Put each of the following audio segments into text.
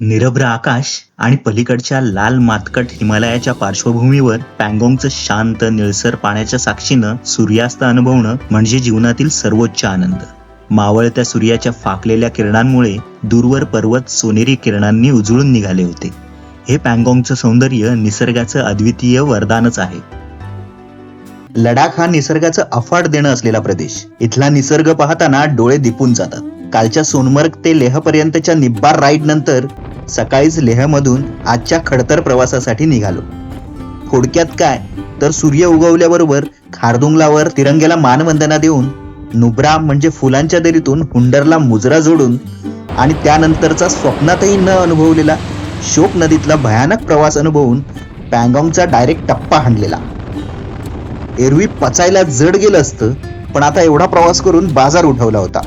निरभ्र आकाश आणि पलीकडच्या लाल मातकट हिमालयाच्या पार्श्वभूमीवर पँगोंगचं शांत निळसर पाण्याच्या साक्षीनं सूर्यास्त अनुभवणं म्हणजे जीवनातील सर्वोच्च आनंद. मावळत्या सूर्याच्या फाकलेल्या किरणांमुळे दूरवर पर्वत सोनेरी किरणांनी उजळून निघाले होते. हे पँगोंगचं सौंदर्य निसर्गाचं अद्वितीय वरदानच आहे. लडाख हा निसर्गाचं अफाट देणं असलेला प्रदेश. इथला निसर्ग पाहताना डोळे दिपून जातात. कालच्या सोनमर्ग ते लेह पर्यंतच्या निब्बार राईड नंतर सकाळीच लेहमधून आजच्या खडतर प्रवासासाठी निघालो. थोडक्यात काय? तर सूर्य उगवल्याबरोबर खारदुंगलावर तिरंग्याला मानवंदना देऊन नुब्रा म्हणजे फुलांच्या दरीतून हुंडरला मुजरा जोडून आणि त्यानंतरचा स्वप्नातही न अनुभवलेला शोक नदीतला भयानक प्रवास अनुभवून पँगॉंगचा डायरेक्ट टप्पा हाणलेला. एरवी पचायला जड गेलं असतं पण आता एवढा प्रवास करून बाजार उठवला होता.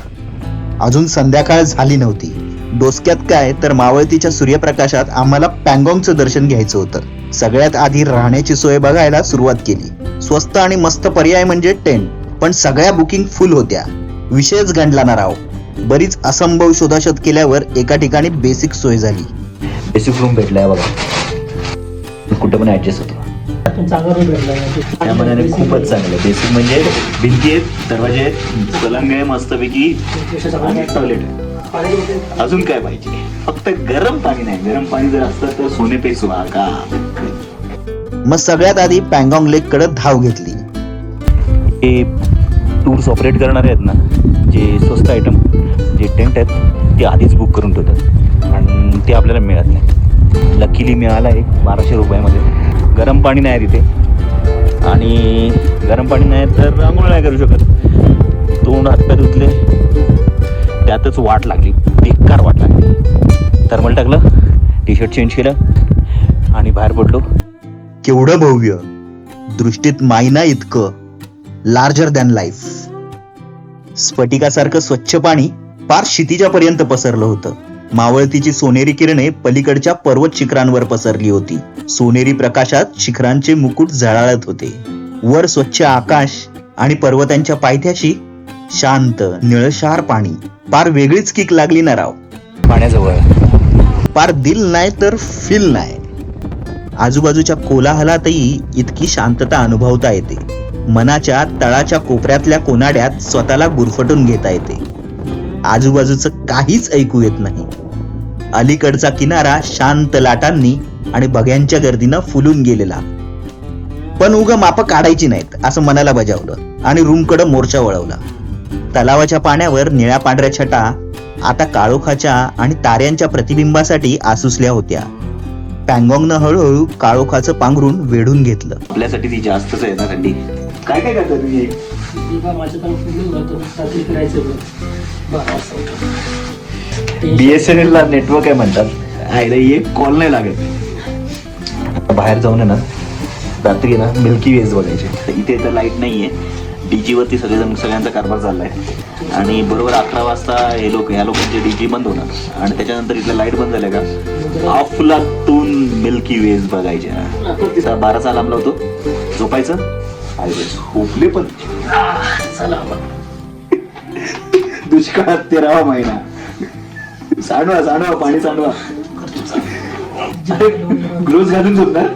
अजून संध्याकाळ झाली नव्हती. डोसक्यात काय तर मावळतीच्या सूर्यप्रकाशात आम्हाला पँगॉंगचं दर्शन घ्यायचं होतं. सगळ्यात आधी राहण्याची सोय बघायला सुरुवात केली. स्वस्त आणि मस्त पर्याय म्हणजे टेंट पण सगळ्या बुकिंग फुल होत्या. विषयच गंडला ना राव बरीच असंभव शोधाशोध केल्यावर एका ठिकाणी बेसिक सोय झाली. बेसिक रूम भेटलाय बघा. कुठं पण ऍडजस्ट होतो. त्या मनाने खूपच चांगलं बेसिक म्हणजे भिंती आहेत दरवाजे आहेत पलंग आहे मस्तपैकी. टॉयलेट आहे. अजून काय पाहिजे? फक्त गरम पाणी नाही. गरम पाणी जर असतं तर सोने पे सुहागा. मग सगळ्यात आधी पँगॉंग लेककडे धाव घेतली. हे टूर्स ऑपरेट करणारे आहेत ना जे स्वस्त आयटम जे टेंट आहेत ते आधीच बुक करून ठेवतात. आणि ते आपल्याला मिळत नाही. लकीली मिळाला एक बाराशे रुपयामध्ये. गरम पाणी नाही तिथे. आणि गरम पाणी नाही तर आंघोळ नाही करू शकत. तोंड हातपाय धुतले. त्यातच वाट लागली. बेकार वाट लागली. थर्मल टाकलं टी शर्ट चेंज केलं आणि बाहेर पडलो. केवढं भव्य. दृष्टीत मायना इतकं. लार्जर दॅन लाईफ स्फटिकासारखं स्वच्छ पाणी पार क्षितिजापर्यंत पसरलं होतं. मावळतीची सोनेरी किरणे पलीकडच्या पर्वत शिखरांवर पसरली होती. सोनेरी प्रकाशात शिखरांचे मुकुट झळाळत होते. वर स्वच्छ आकाश आणि पर्वतांच्या पायथ्याशी शांत निळशार पाणी. पार वेगळीच किक लागली ना राव. पाण्याजवळ. पार दिल नाही तर फील नाही. आजूबाजूच्या कोलाहलातही इतकी शांतता अनुभवता येते. मनाच्या तळाच्या कोपऱ्यातल्या कोनाड्यात स्वतःला गुरफटून घेता येते. आजूबाजूचं काहीच ऐकू येत नाही. अलीकडचा किनारा शांत लाटांनी आणि बग्यांच्या गर्दीनं फुलून गेलेला. पण उग माप काढायची नाहीत असं मनाला बजावलं आणि रूमकडं मोर्चा वळवला. तलावाच्या पाण्यावर निळ्या पांढऱ्या छटा आता काळोखाच्या आणि ताऱ्यांच्या प्रतिबिंबासाठी आसुसल्या होत्या. पँगॉंगनं हळूहळू काळोखाचं पांघरून वेढून घेतलं. आपल्यासाठी ती जास्तच आहे ना थंडी? काय काय करता तुम्ही. बीएसएनएल ला नेटवर्क आहे म्हणतात. आयला एक कॉल नाही लागत. बाहेर जाऊन आहे ना रात्री ना मिल्की वेज बघायचे. तर इथे तर लाइट नाहीये. डीजी वरती सगळेजण सगळ्यांचा कारभार चाललाय. आणि बरोबर अकरा वाजता हे लोक ह्या लोकांचे डीजी बंद होणार. आणि त्याच्यानंतर इथल्या लाइट बंद झाल्या का? अफलातून मिल्की वेज बघायच्या बाराचा अलार्म लावतो झोपायचं? झोपले पण. दुष्काळात तेरावा महिना. सांडवा सांडवा पाणी सांडवा. ग्लोव्ह घालून झोपणार.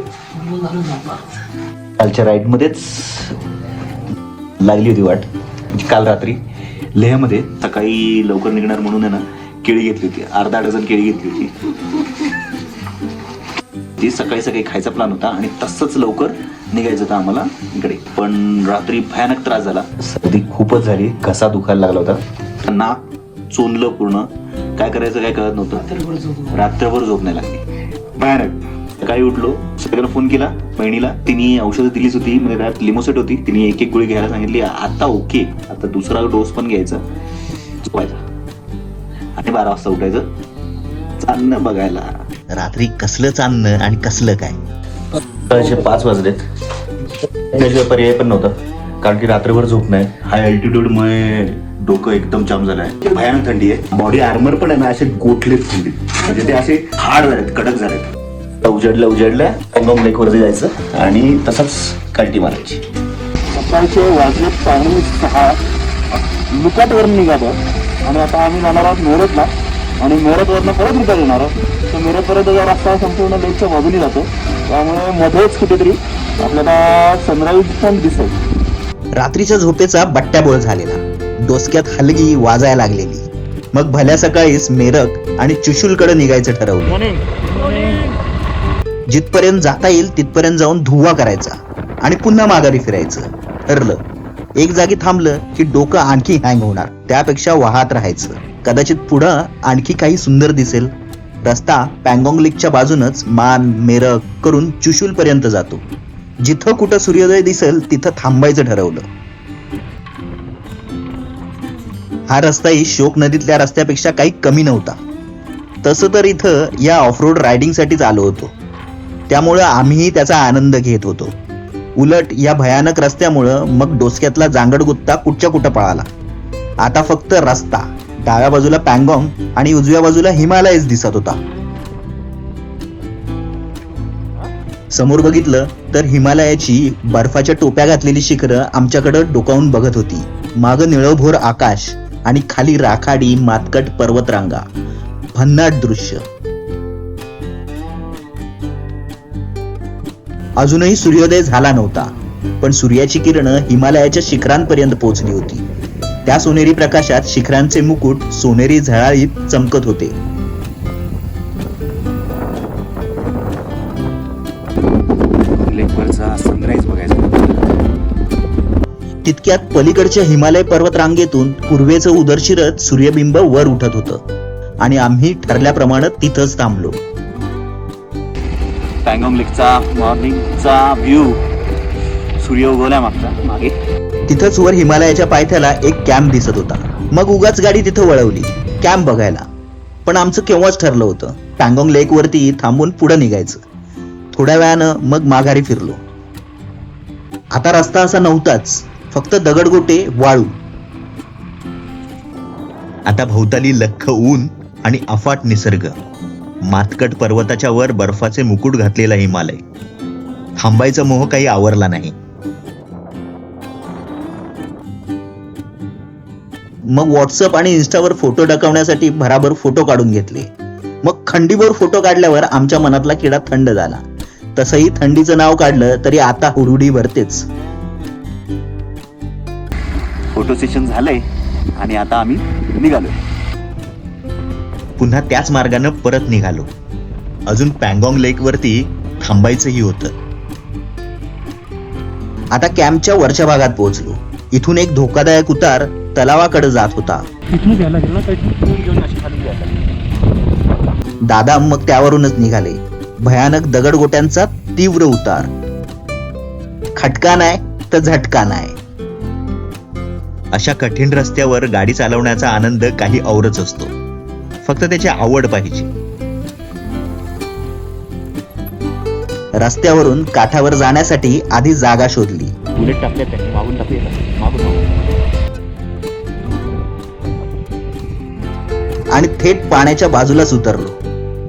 कालच्या राईड मध्येच लागली होती वाट. म्हणजे काल रात्री लेहमध्ये सकाळी लवकर निघणार म्हणून आहे ना केळी घेतली होती. अर्धा डझन केळी घेतली होती. ती सकाळी सकाळी खायचा प्लॅन होता आणि तसंच लवकर निघायचं होतं आम्हाला इकडे. पण रात्री भयानक त्रास झाला. सर्दी खूपच झाली. घसा दुखायला लागला होता. नाक चोनलं पूर्ण. काय करायचं काय कळत नव्हतं. रात्रभर झोप नाही लागली. भयानक. सकाळी उठलो सगळ्यांना फोन केला बहिणीला. तिने औषधं दिलीच होती म्हणजे त्यात लिमोसेट होती. तिने एक एक गोळी घ्यायला सांगितली आता ओके आता दुसरा डोस पण घ्यायचा. झोपायचा. आणि बारा वाजता उठायचं. चांदणं बघायला. रात्री कसलं चांदणं आणि कसलं काय? सकाळचे पाच वाजलेत. त्याशिवाय पर्याय पण नव्हता. कारण की रात्रभर झोप नाही. हाय अल्टिट्यूड मुळे डोकं एकदम जाम झालंय. भयानक थंडी आहे. बॉडी आर्मर पण आहे ना असे गोठलेत थंडीत म्हणजे ते असे हार्ड झालेत कडक झालेत. उजडल्या उजडल्या पॅंगॉंग लेक वरती जायचं. आणि तसंच कल्टी मारायची. सकाळचे वाजले पाणी सहा. लुकाटवर निघालो. आणि आता आम्ही जाणार आहोत मोरतला आणि मिरजवरनं परत रिटर्न येणार आहे तर मिरजपर्यंतचा रस्ता संपूर्ण लेकच्या बाजूने जातो त्यामुळे मध्येच कुठेतरी आपल्याला सनराईज पण दिसेल. रात्रीच्या झोपेचा बट्ट्याबोळ झालेला. डोसक्यात हलगी वाजायला लागलेली. मग भल्या सकाळीच मेरक आणि चुशुलकडे निघायचं ठरवलं. मॉर्निंग जिथपर्यंत जाता येईल तिथपर्यंत जाऊन धुवा करायचा आणि पुन्हा माघारी फिरायचं. ठरलं. एक जागी थांबलं की डोकं आणखी हँग होणार. त्यापेक्षा वाहत राहायचं. कदाचित पुढं आणखी काही सुंदर दिसेल. रस्ता पँगॉंग लेकच्या बाजूनच मान मेरक करून चुशूलपर्यंत जातो. जिथं कुठं सूर्योदय दिसेल तिथं थांबायचं ठरवलं. हा रस्ताही शोक नदीतल्या रस्त्यापेक्षा काही कमी नव्हता. तसं तर इथं या ऑफ रोड रायडिंगसाठीच आलो होतो. त्यामुळं आम्हीही त्याचा आनंद घेत होतो. उलट या भयानक रस्त्यामुळं मग डोसक्यातला जांगड गुत्ता कुठच्या कुठं पळाला? आता फक्त रस्ता डाव्या बाजूला पँगॉंग आणि उजव्या बाजूला हिमालयच दिसत होता. समोर बघितलं तर हिमालयाची बर्फाच्या टोप्या घातलेली शिखरं आमच्याकडं डोकावून बघत होती. माग निळभोर आकाश आणि खाली राखाडी मातकट पर्वतरांगा. भन्नाट दृश्य. अजूनही सूर्योदय झाला नव्हता. पण सूर्याची किरणं हिमालयाच्या शिखरांपर्यंत पोहोचली होती. त्या सोनेरी प्रकाशात शिखरांचे मुकुट सोनेरी झळाळीत चमकत होते. तितक्यात पलीकडच्या हिमालय पर्वतरांगेतून पूर्वेचं उदर शिरत सूर्यबिंब वर उठत होतं. आणि आम्ही ठरल्याप्रमाणे तिथंच थांबलो. पॅंगॉंग लेकचा मॉर्निंगचा व्ह्यू सूर्य उगवलाय मागचा मागे. तिथंच वर हिमालयाच्या पायथ्याला एक कॅम्प दिसत होता. मग उगाच गाडी तिथं वळवली. कॅम्प बघायला. पण आमचं केव्हाच ठरलं होतं. पॅंगॉंग लेक वरती थांबून पुढे निघायचं. थोड्या वेळानं मग माघारी फिरलो. आता रस्ता असा नव्हताच. फक्त दगडगोटे वाळू. आता भोवताली लख्ख ऊन आणि अफाट निसर्ग. मातकट पर्वताच्या वर बर्फाचे मुकुट घातलेला हिमालय. थांबायचा मोह काही आवरला नाही. मग व्हॉट्सअप आणि इन्स्टावर फोटो टाकवण्यासाठी भराभर फोटो काढून घेतले. मग खंडीभर फोटो काढल्यावर आमच्या मनातला किडा थंड झाला. तसंही थंडीचं नाव काढलं तरी आता हुरुडी भरतेच. फोटो सेशन झालंय आणि आता आम्ही निघालोय. पुन्हा त्याच मार्गानं परत निघालो. अजून पॅंगॉंग लेक वरती थांबायचंही होतं. आता कॅम्पच्या वरच्या भागात पोहोचलो. इथून एक धोकादायक उतार तलावाकडे जात होता. दादा मग त्यावरूनच निघाले. भयानक दगडगोट्यांचा तीव्र उतार. खटका नाही तर झटका नाही. अशा कठीण रस्त्यावर गाडी चालवण्याचा आनंद काही औरच असतो. फक्त त्याची आवड पाहिजे. रस्त्यावरून काठावर जाण्यासाठी आधी जागा शोधली. बुलेट टाकले त्यांनी मागून टाकले आणि थेट पाण्याच्या बाजूलाच उतरलो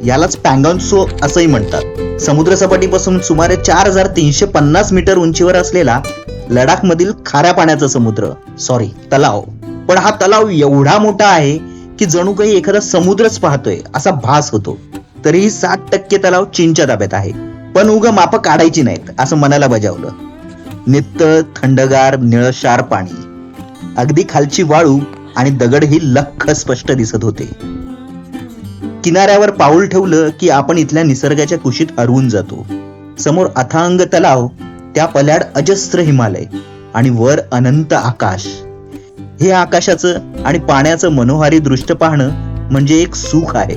यालाच पॅंगॉन्सो असंही म्हणतात. समुद्र सपाटीपासून सुमारे चार हजार तीनशे पन्नास मीटर उंचीवर असलेला लडाख मधील खाऱ्या पाण्याचा समुद्र. सॉरी तलाव. पण हा तलाव एवढा मोठा आहे की जणू काही एखादा समुद्रच पाहतोय असा भास होतो. तरीही सात टक्के तलाव चीनच्या ताब्यात आहे. पण उग माप काढायची नाहीत असं मनाला बजावलं. नित्य थंडगार निळशार पाणी. अगदी खालची वाळू आणि दगड ही लख स्पष्ट दिसत होते. किनाऱ्यावर पाऊल ठेवलं की आपण इथल्या निसर्गाच्या कुशीत हरवून जातो. समोर अथांग तलाव त्या पल्याड अजस्त्र हिमालय आणि वर अनंत आकाश. हे आकाशाचं आणि पाण्याचं मनोहारी दृष्ट पाहणं म्हणजे एक सुख आहे.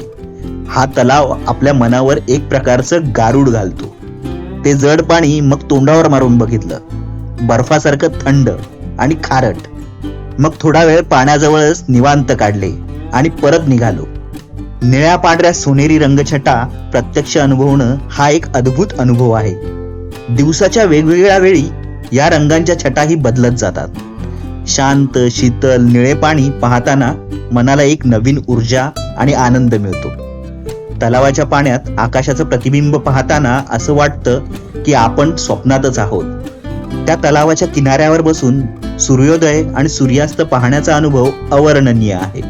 हा तलाव आपल्या मनावर एक प्रकारचं गारूड घालतो. ते जड पाणी मग तोंडावर मारून बघितलं. बर्फासारखं थंड आणि खारट. मग थोडा वेळ पाण्याजवळच निवांत काढले आणि परत निघालो. निळ्या पांढऱ्या सोनेरी रंगछटा प्रत्यक्ष अनुभवणं हा एक अद्भुत अनुभव आहे. दिवसाच्या वेगवेगळ्या वेळी या रंगांच्या छटाही बदलत जातात. शांत शीतल निळे पाणी पाहताना मनाला एक नवीन ऊर्जा आणि आनंद मिळतो. तलावाच्या पाण्यात आकाशाचं प्रतिबिंब पाहताना असं वाटतं की आपण स्वप्नातच आहोत. त्या तलावाच्या किनाऱ्यावर बसून सूर्योदय आणि सूर्यास्त पाहण्याचा अनुभव अवर्णनीय आहे.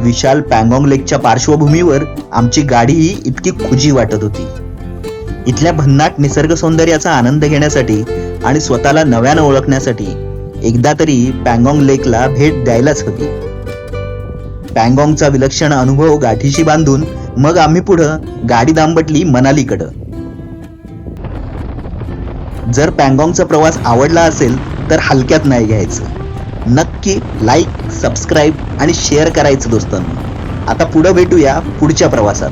विशाल पॅंगॉंग लेकच्या पार्श्वभूमीवर आमची गाडीही इतकी खुजी वाटत होती. इथल्या भन्नाट निसर्ग सौंदर्याचा आनंद घेण्यासाठी आणि स्वतःला नव्यानं ओळखण्यासाठी एकदा तरी पँगॉंग लेकला भेट द्यायलाच हवी. पँगॉंगचा विलक्षण अनुभव गाठीशी बांधून मग आम्ही पुढं गाडी दांबटली मनालीकडं. जर पँगॉंगचा प्रवास आवडला असेल तर हलक्यात नाही घ्यायचं. नक्की लाईक सबस्क्राईब आणि शेअर करायचं दोस्तांनो. आता पुढं भेटूया पुढच्या प्रवासात.